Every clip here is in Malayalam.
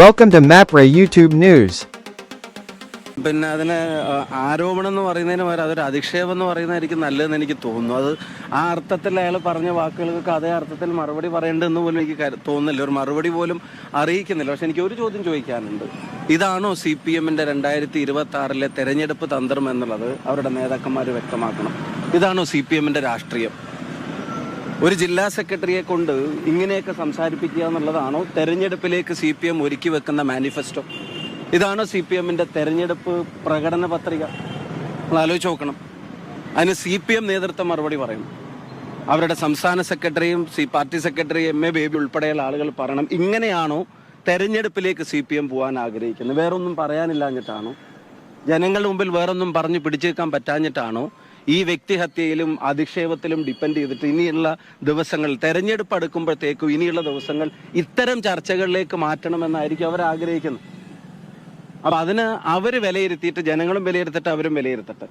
Welcome to MapRay YouTube news പിന്നെ അതിന് ആരോപണം എന്ന് പറയുന്നതിന് പകരം അതൊരു അധിക്ഷേപം എന്ന് പറയുന്നതായിരിക്കും നല്ലതെന്ന് എനിക്ക് തോന്നുന്നു. അത് ആ അർത്ഥത്തിൽ അയാൾ പറഞ്ഞ വാക്കുകൾക്ക് അതേ അർത്ഥത്തിൽ മറുപടി പറയേണ്ടതെന്ന് പോലും എനിക്ക് തോന്നുന്നില്ല. ഒരു മറുപടി പോലും അറിയിക്കുന്നില്ല. പക്ഷെ എനിക്ക് ഒരു ചോദ്യം ചോദിക്കാനുണ്ട്. ഇതാണോ സി പി എമ്മിന്റെ രണ്ടായിരത്തി ഇരുപത്തി ആറിലെ തെരഞ്ഞെടുപ്പ് തന്ത്രം എന്നുള്ളത്? അവരുടെ നേതാക്കന്മാർ വ്യക്തമാക്കണം. ഇതാണോ സി പി എമ്മിന്റെ രാഷ്ട്രീയം? ഒരു ജില്ലാ സെക്രട്ടറിയെ കൊണ്ട് ഇങ്ങനെയൊക്കെ സംസാരിപ്പിക്കുക എന്നുള്ളതാണോ തെരഞ്ഞെടുപ്പിലേക്ക് സി പി എം ഒരുക്കി വെക്കുന്ന മാനിഫെസ്റ്റോ? ഇതാണോ സി പി എമ്മിന്റെ തെരഞ്ഞെടുപ്പ് പ്രകടന പത്രിക? നമ്മൾ ആലോചിച്ച് നോക്കണം. അതിന് സി പി എം നേതൃത്വം മറുപടി പറയണം. അവരുടെ സംസ്ഥാന സെക്രട്ടറിയും C party secretary M A Baby ഉൾപ്പെടെയുള്ള ആളുകൾ പറയണം. ഇങ്ങനെയാണോ തെരഞ്ഞെടുപ്പിലേക്ക് സി പി എം പോകാൻ ആഗ്രഹിക്കുന്നത്? വേറൊന്നും പറയാനില്ലാഞ്ഞിട്ടാണോ? ജനങ്ങളുടെ മുമ്പിൽ വേറൊന്നും പറഞ്ഞു പിടിച്ചേക്കാൻ പറ്റാഞ്ഞിട്ടാണോ ഈ വ്യക്തിഹത്യയിലും അധിക്ഷേപത്തിലും ഡിപ്പെൻഡ് ചെയ്തിട്ട് ഇനിയുള്ള ദിവസങ്ങൾ തെരഞ്ഞെടുപ്പ് അടുക്കുമ്പോഴത്തേക്കും ഇനിയുള്ള ദിവസങ്ങൾ ഇത്തരം ചർച്ചകളിലേക്ക് മാറ്റണമെന്നായിരിക്കും അവർ ആഗ്രഹിക്കുന്നത്. അപ്പൊ അതിന് അവർ വിലയിരുത്തിയിട്ട് ജനങ്ങളും വിലയിരുത്തട്ടെ അവരും വിലയിരുത്തട്ടെ.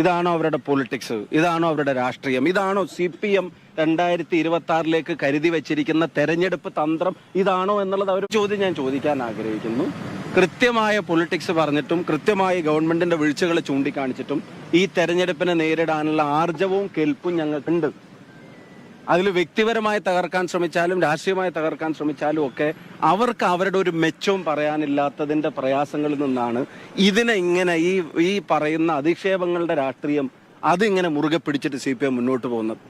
ഇതാണോ അവരുടെ പൊളിറ്റിക്സ് ഇതാണോ അവരുടെ രാഷ്ട്രീയം? ഇതാണോ സി പി എം രണ്ടായിരത്തി ഇരുപത്തി ആറിലേക്ക് കരുതി വെച്ചിരിക്കുന്ന തെരഞ്ഞെടുപ്പ് തന്ത്രം ഇതാണോ എന്നുള്ളത് അവർ ചോദ്യം ഞാൻ ചോദിക്കാൻ ആഗ്രഹിക്കുന്നു. കൃത്യമായ പൊളിറ്റിക്സ് പറഞ്ഞിട്ടും കൃത്യമായി ഗവൺമെന്റിന്റെ വീഴ്ചകൾ ചൂണ്ടിക്കാണിച്ചിട്ടും ഈ തെരഞ്ഞെടുപ്പിനെ നേരിടാനുള്ള ആർജവും കെൽപ്പും ഞങ്ങൾക്കുണ്ട്. അതിൽ വ്യക്തിപരമായി തകർക്കാൻ ശ്രമിച്ചാലും രാഷ്ട്രീയമായി തകർക്കാൻ ശ്രമിച്ചാലും ഒക്കെ അവർക്ക് അവരുടെ ഒരു മെച്ചവും പറയാനില്ലാത്തതിന്റെ പ്രയാസങ്ങളിൽ നിന്നാണ് ഇതിനെ ഇങ്ങനെ ഈ ഈ പറയുന്ന അധിക്ഷേപങ്ങളുടെ രാഷ്ട്രീയം അതിങ്ങനെ മുറുകെ പിടിച്ചിട്ട് സി മുന്നോട്ട് പോകുന്നത്.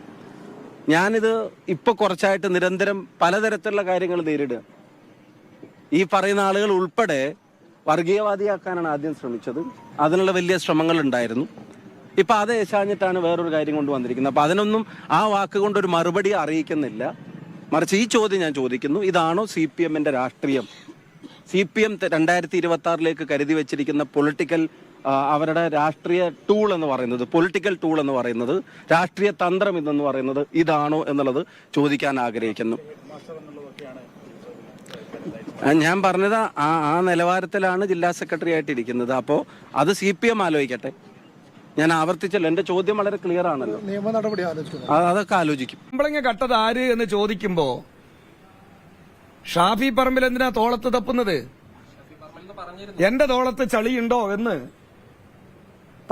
ഞാനിത് ഇപ്പൊ കുറച്ചായിട്ട് നിരന്തരം പലതരത്തിലുള്ള കാര്യങ്ങൾ നേരിടുക ഈ പറയുന്ന ആളുകൾ ഉൾപ്പെടെ വർഗീയവാദിയാക്കാനാണ് ആദ്യം ശ്രമിച്ചത്. അതിനുള്ള വലിയ ശ്രമങ്ങൾ ഉണ്ടായിരുന്നു ഇപ്പൊ അത് ഏശാഞ്ഞിട്ടാണ് വേറൊരു കാര്യം കൊണ്ട് വന്നിരിക്കുന്നത്. അപ്പൊ അതിനൊന്നും ആ വാക്ക് കൊണ്ട് ഒരു മറുപടി അറിയിക്കുന്നില്ല. മറിച്ച് ഈ ചോദ്യം ഞാൻ ചോദിക്കുന്നു. ഇതാണോ സി പി എമ്മിന്റെ രാഷ്ട്രീയം? സി പി എം രണ്ടായിരത്തി ഇരുപത്തി ആറിലേക്ക് കരുതി വെച്ചിരിക്കുന്ന പൊളിറ്റിക്കൽ അവരുടെ രാഷ്ട്രീയ ടൂൾ എന്ന് പറയുന്നത് പൊളിറ്റിക്കൽ ടൂൾ എന്ന് പറയുന്നത് രാഷ്ട്രീയ തന്ത്രം ഇതെന്ന് പറയുന്നത് ഇതാണോ എന്നുള്ളത് ചോദിക്കാൻ ആഗ്രഹിക്കുന്നു. ഞാൻ പറഞ്ഞത് ആ ആ നിലവാരത്തിലാണ് ജില്ലാ സെക്രട്ടറി ആയിട്ട് ഇരിക്കുന്നത് അപ്പോ അത് സി പി എം ആലോചിക്കട്ടെ. ഞാൻ ആവർത്തിച്ചല്ലോ എന്റെ ചോദ്യം വളരെ ക്ലിയർ ആണല്ലോ. നിയമ നടപടി അതൊക്കെ ആലോചിക്കും. കുമ്പളങ്ങ കട്ടത് ആര് എന്ന് ചോദിക്കുമ്പോ ഷാഫി പറമ്പിൽ എന്തിനാ തോളത്ത് തപ്പുന്നത്? എന്റെ തോളത്ത് ചളിയുണ്ടോ എന്ന്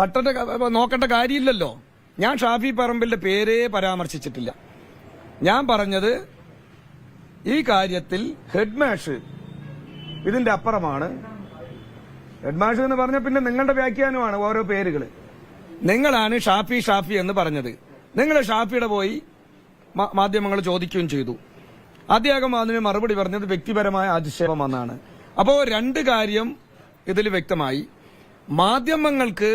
തട്ടന്റെ നോക്കേണ്ട കാര്യമില്ലല്ലോ. ഞാൻ ഷാഫി പറമ്പിലിന്റെ പേരേ പരാമർശിച്ചിട്ടില്ല. ഞാൻ പറഞ്ഞത് ഈ കാര്യത്തിൽ ഹെഡ്മാഷ് ഇതിന്റെ അപ്പുറമാണ്. ഹെഡ്മാഷ് എന്ന് പറഞ്ഞ പിന്നെ നിങ്ങളുടെ വ്യാഖ്യാനമാണ് ഓരോ പേരുകൾ നിങ്ങളാണ് ഷാഫി ഷാഫി എന്ന് പറഞ്ഞത്. നിങ്ങൾ ഷാഫിയുടെ പോയി മാധ്യമങ്ങൾ ചോദിക്കുകയും ചെയ്തു. അദ്ദേഹം അതിന് മറുപടി പറഞ്ഞത് വ്യക്തിപരമായ അധിക്ഷേപമെന്നാണ് അപ്പോൾ രണ്ട് കാര്യം ഇതിൽ വ്യക്തമായി. മാധ്യമങ്ങൾക്ക്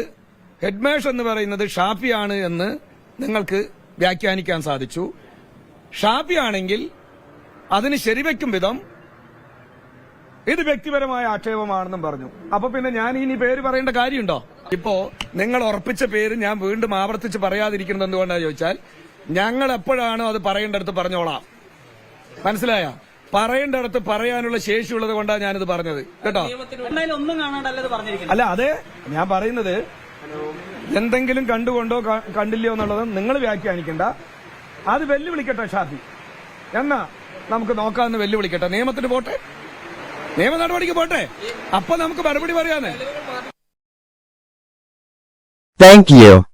ഹെഡ്മേഷ് എന്ന് പറയുന്നത് ഷാഫിയാണ് എന്ന് നിങ്ങൾക്ക് വ്യാഖ്യാനിക്കാൻ സാധിച്ചു. ഷാഫി ആണെങ്കിൽ അതിന് ശരിവെക്കും വിധം ഇത് വ്യക്തിപരമായ ആക്ഷേപമാണെന്നും പറഞ്ഞു. അപ്പൊ പിന്നെ ഞാൻ ഇനി പേര് പറയേണ്ട കാര്യമുണ്ടോ? ഇപ്പോ നിങ്ങൾ ഉറപ്പിച്ച പേര് ഞാൻ വീണ്ടും ആവർത്തിച്ച് പറയാതിരിക്കുന്നത് എന്തുകൊണ്ടാന്ന് ചോദിച്ചാൽ ഞങ്ങൾ എപ്പോഴാണോ അത് പറയേണ്ടടുത്ത് പറഞ്ഞോളാം. മനസ്സിലായ? പറയേണ്ടടുത്ത് പറയാനുള്ള ശേഷിയുള്ളത് കൊണ്ടാണ് ഞാനിത് പറഞ്ഞത്. കേട്ടോ? അല്ല അതെ ഞാൻ പറയുന്നത് എന്തെങ്കിലും കണ്ടുകൊണ്ടോ കണ്ടില്ലയോ എന്നുള്ളത് നിങ്ങൾ വ്യാഖ്യാനിക്കണ്ട. അത് വെല്ലുവിളിക്കട്ടെ ഷാഫി. എന്നാ നമുക്ക് നോക്കാമെന്ന് വെല്ലുവിളിക്കട്ടെ. നിയമത്തിന് പോട്ടെ? നിയമ നടപടിക്ക് പോട്ടെ? അപ്പൊ നമുക്ക് മറുപടി പറയാനേ താങ്ക് you.